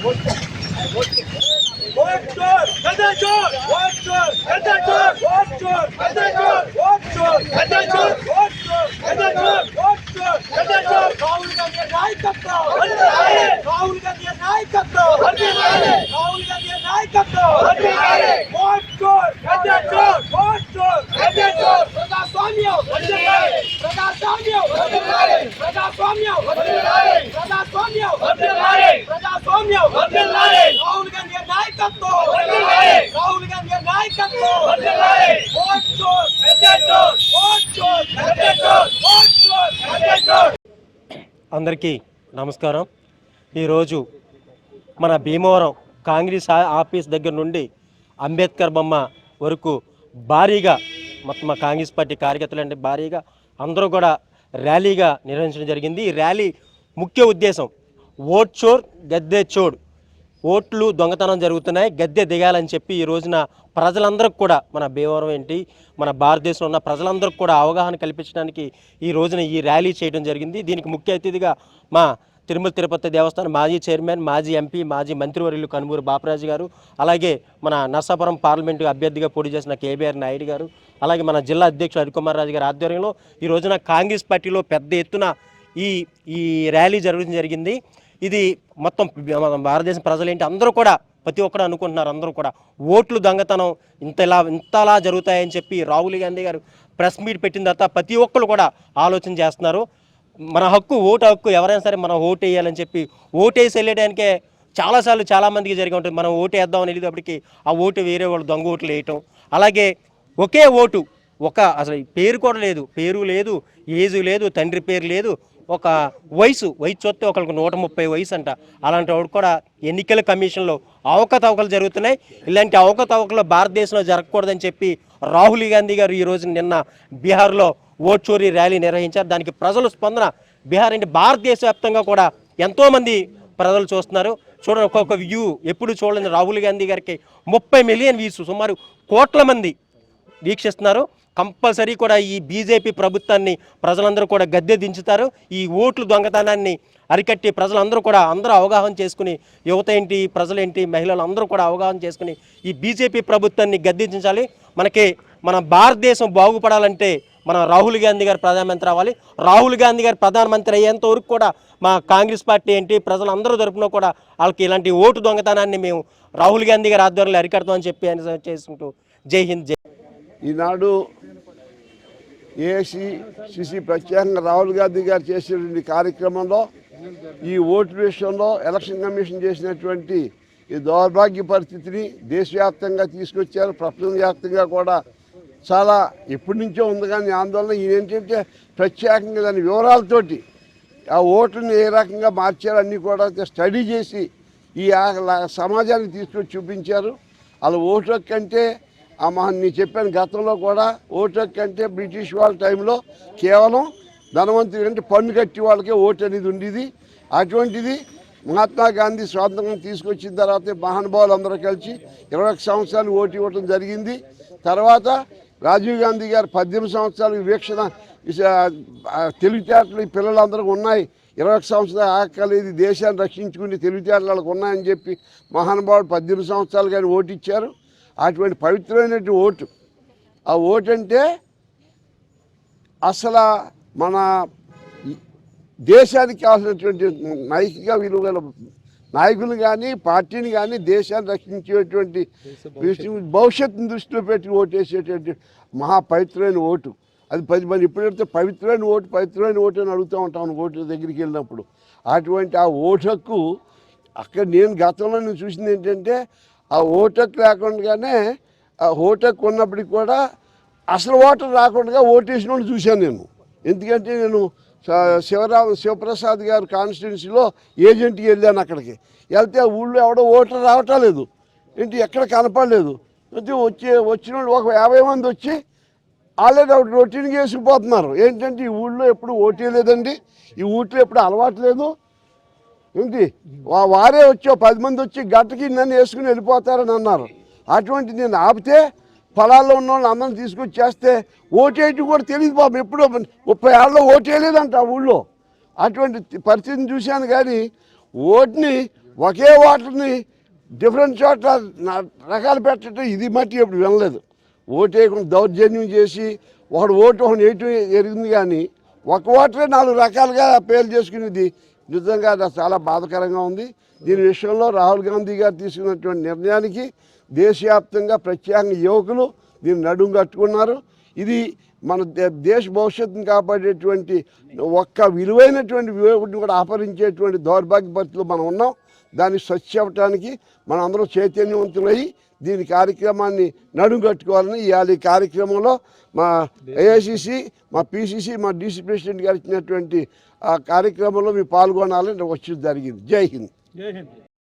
రాహుల్ నాయకత్వం రాహుల్ గాంధీ నాయకత్వం రాహుల్ గాంధీ నాయకత్వం ఓట్ చోర్ ఓట్ చోర్ ప్రజాస్వామ్యం ప్రజాస్వామ్యం ప్రజాస్వామ్యం ప్రజాస్వామ్యం ప్రజాస్వామ్యం రాహుల్ గాంధీ నాయకత్వం రాహుల్ గాంధీ నాయకత్వం ఓట్ చోర్ ఓట్ చోర్ ఓట్ చోర్ అందరికీ నమస్కారం. ఈరోజు మన భీమవరం కాంగ్రెస్ ఆ- ఆఫీస్ దగ్గర నుండి అంబేద్కర్ బొమ్మ వరకు భారీగా మొత్తం మా కాంగ్రెస్ పార్టీ కార్యకర్తలు అంటే భారీగా అందరూ కూడా ర్యాలీగా నిర్వహించడం జరిగింది. ఈ ర్యాలీ ముఖ్య ఉద్దేశం ఓట్ చోర్ గద్దె చోడ్. ఓట్లు దొంగతనం జరుగుతున్నాయి గద్దె దిగాలని చెప్పి ఈ రోజున ప్రజలందరికీ కూడా మన భీమవరం ఏంటి మన భారతదేశంలో ఉన్న ప్రజలందరికీ కూడా అవగాహన కల్పించడానికి ఈ రోజున ఈ ర్యాలీ చేయడం జరిగింది. దీనికి ముఖ్య అతిథిగా మా తిరుమల తిరుపతి దేవస్థానం మాజీ చైర్మన్ మాజీ ఎంపీ మాజీ మంత్రివర్యులు కనుమూరు బాపరాజు గారు అలాగే మన నర్సాపురం పార్లమెంటు అభ్యర్థిగా పోటీ చేసిన కేబీఆర్ నాయుడు గారు అలాగే మన జిల్లా అధ్యక్షుడు హరికుమార్ రాజు గారి ఆధ్వర్యంలో ఈ రోజున కాంగ్రెస్ పార్టీలో పెద్ద ఎత్తున ఈ ఈ ర్యాలీ జరగడం జరిగింది. ఇది మొత్తం మన భారతదేశం ప్రజలేంటి అందరూ కూడా ప్రతి ఒక్కరు అనుకుంటున్నారు అందరూ కూడా. ఓట్లు దొంగతనం ఇంతలా ఇంతలా జరుగుతాయని చెప్పి రాహుల్ గాంధీ గారు ప్రెస్ మీట్ పెట్టిన తర్వాత ప్రతి ఒక్కరు కూడా ఆలోచన చేస్తున్నారు. మన హక్కు ఓటు హక్కు ఎవరైనా సరే మనం ఓటు వేయాలని చెప్పి ఓటు వేసి వెళ్ళడానికే చాలాసార్లు చాలామందికి జరిగి ఉంటుంది. మనం ఓటు వేద్దామని వెళ్ళేటప్పటికి ఆ ఓటు వేరే వాళ్ళు దొంగ ఓట్లు వేయటం. అలాగే ఒకే ఓటు ఒక అసలు పేరు కూడా లేదు పేరు లేదు ఏజు లేదు తండ్రి పేరు లేదు ఒక వయసు వయసు చూస్తే ఒకరికి నూట ముప్పై వయసు అంట. అలాంటి వాడు కూడా ఎన్నికల కమిషన్లో అవకతవకలు జరుగుతున్నాయి. ఇలాంటి అవకతవకలు భారతదేశంలో జరగకూడదని చెప్పి రాహుల్ గాంధీ గారు ఈరోజు నిన్న బీహార్లో ఓట్ చోరీ ర్యాలీ నిర్వహించారు. దానికి ప్రజల స్పందన బీహార్ అంటే భారతదేశ వ్యాప్తంగా కూడా ఎంతోమంది ప్రజలు చూస్తున్నారు. చూడండి ఒక్కొక్క వ్యూ ఎప్పుడు చూడండి రాహుల్ గాంధీ గారికి ముప్పై మిలియన్ వ్యూస్ సుమారు కోట్ల మంది వీక్షిస్తున్నారు. కంపల్సరీ కూడా ఈ బీజేపీ ప్రభుత్వాన్ని ప్రజలందరూ కూడా గద్దె దించుతారు. ఈ ఓట్లు దొంగతనాన్ని అరికట్టి ప్రజలందరూ కూడా అందరూ అవగాహన చేసుకుని యువత ఏంటి ప్రజలేంటి మహిళలు అందరూ కూడా అవగాహన చేసుకుని ఈ బీజేపీ ప్రభుత్వాన్ని గద్దెదించాలి. మనకి మన భారతదేశం బాగుపడాలంటే మన రాహుల్ గాంధీ గారు ప్రధానమంత్రి అవ్వాలి. రాహుల్ గాంధీ గారు ప్రధానమంత్రి అయ్యేంత వరకు కూడా మా కాంగ్రెస్ పార్టీ ఏంటి ప్రజలందరూ తరపున కూడా వాళ్ళకి ఇలాంటి ఓటు దొంగతనాన్ని మేము రాహుల్ గాంధీ గారి ఆధ్వర్యంలో అరికడతామని చెప్పి ఆయన చేసుకుంటూ జై హింద్ జై ఈనాడు ఏఐసిసి ప్రత్యేకంగా రాహుల్ గాంధీ గారు చేసినటువంటి కార్యక్రమంలో ఈ ఓటు విషయంలో ఎలక్షన్ కమిషన్ చేసినటువంటి ఈ దౌర్భాగ్య పరిస్థితిని దేశవ్యాప్తంగా తీసుకొచ్చారు. ప్రపంచవ్యాప్తంగా కూడా చాలా ఎప్పటి నుంచో ఉంది కానీ ఆందోళన ఏంటంటే ప్రత్యేకంగా దాని వివరాలతోటి ఆ ఓటుని ఏ రకంగా మార్చారు అన్నీ కూడా స్టడీ చేసి ఈ సమాజాన్ని సమాజానికి తీసుకొచ్చి చూపించారు. అలా ఓటు కంటే ఆ మా నేను చెప్పాను గతంలో కూడా ఓటు కంటే అంటే బ్రిటిష్ వాళ్ళ టైంలో కేవలం ధనవంతుడు అంటే పన్ను కట్టి వాళ్ళకే ఓటు అనేది ఉండేది. అటువంటిది మహాత్మా గాంధీ స్వాతంత్రం తీసుకొచ్చిన తర్వాత మహానుభావులు అందరూ కలిసి ఇరవై ఒక సంవత్సరాలు ఓటు ఇవ్వడం జరిగింది. తర్వాత రాజీవ్ గాంధీ గారు పద్దెనిమిది సంవత్సరాలు వివేక్షణ తెలివితేటలు ఈ పిల్లలందరూ ఉన్నాయి. ఇరవై ఒక సంవత్సరాలు ఆకలేదు దేశాన్ని రక్షించుకుని తెలివితేటలు వాళ్ళకు ఉన్నాయని చెప్పి మహానుభావుడు పద్దెనిమిది సంవత్సరాలు కానీ ఓటిచ్చారు. అటువంటి పవిత్రమైనటువంటి ఓటు. ఆ ఓటు అంటే అసలు మన దేశానికి కావాల్సినటువంటి నైతిక విలువల నాయకులు కానీ పార్టీని కానీ దేశాన్ని రక్షించేటువంటి విషయం భవిష్యత్తును దృష్టిలో పెట్టి ఓటేసేటువంటి మహా పవిత్రమైన ఓటు. అది పది మంది ఎప్పుడైతే పవిత్రమైన ఓటు పవిత్రమైన ఓటు అని అడుగుతూ ఉంటాను ఓటు దగ్గరికి వెళ్ళినప్పుడు. అటువంటి ఆ ఓటు హక్కు అక్కడ నేను గతంలో నేను చూసింది ఏంటంటే ఆ ఓటకు లేకుండానే ఆ ఓటకు ఉన్నప్పటికి కూడా అసలు ఓటర్ రాకుండా ఓటేసిన చూశాను నేను. ఎందుకంటే నేను శివరామ శివప్రసాద్ గారు కాన్స్టిట్యున్సీలో ఏజెంట్కి వెళ్ళాను అక్కడికి. వెళ్తే ఆ ఊళ్ళో ఎవడో ఓటర్ రావటం లేదు. ఏంటి ఎక్కడ కనపడలేదు. అయితే వచ్చే వచ్చిన ఒక యాభై మంది వచ్చి ఆల్రెడీ ఒకటి రొటీన్గా వేసుకుపోతున్నారు ఏంటంటే ఈ ఊళ్ళో ఎప్పుడు ఓటేయలేదండి ఈ ఊట్లో ఎప్పుడు అలవాటు లేదు. ఏంటి వా- వారే వచ్చో పది మంది వచ్చి గట్టకి నన్ను వేసుకుని వెళ్ళిపోతారని అన్నారు. అటువంటి నేను ఆపితే పొలాల్లో ఉన్న వాళ్ళు అందరం తీసుకొచ్చి చేస్తే ఓటేటి కూడా తెలియదు బాబు. ఎప్పుడో ముప్పై ఏళ్ళలో ఓటేయలేదంట ఆ ఊళ్ళో. అటువంటి పరిస్థితిని చూశాను కానీ ఓటుని ఒకే ఓటర్ని డిఫరెంట్ చోట్ల రకాలు పెట్టడం ఇది మట్టి ఎప్పుడు వినలేదు. ఓటేయకుండా దౌర్జన్యం చేసి ఒకడు ఓటు ఒకటి వేయటం ఎరిగింది కానీ ఒక ఓటరే నాలుగు రకాలుగా పేరు చేసుకునేది నిజంగా అది చాలా బాధకరంగా ఉంది. దీని విషయంలో రాహుల్ గాంధీ గారు తీసుకున్నటువంటి నిర్ణయానికి దేశవ్యాప్తంగా ప్రత్యేకంగా యువకులు దీన్ని నడుము కట్టుకున్నారు. ఇది మన దే- దేశ భవిష్యత్తును కాపాడేటువంటి ఒక్క విలువైనటువంటి విలువని కూడా ఆపరించేటువంటి దౌర్భాగ్య పరిస్థితులు మనం ఉన్నాం. దాన్ని స్వచ్ఛ అవ్వటానికి మనం అందరం చైతన్యవంతులై దీని కార్యక్రమాన్ని నడుం కట్టుకోవాలని ఇవాళ ఈ కార్యక్రమంలో మా ఏఐసిసి మా పిసిసి మా డీసీ ప్రెసిడెంట్ గారు ఇచ్చినటువంటి ఆ కార్యక్రమంలో మీరు పాల్గొనాలని వచ్చి జరిగింది. జై హింద్.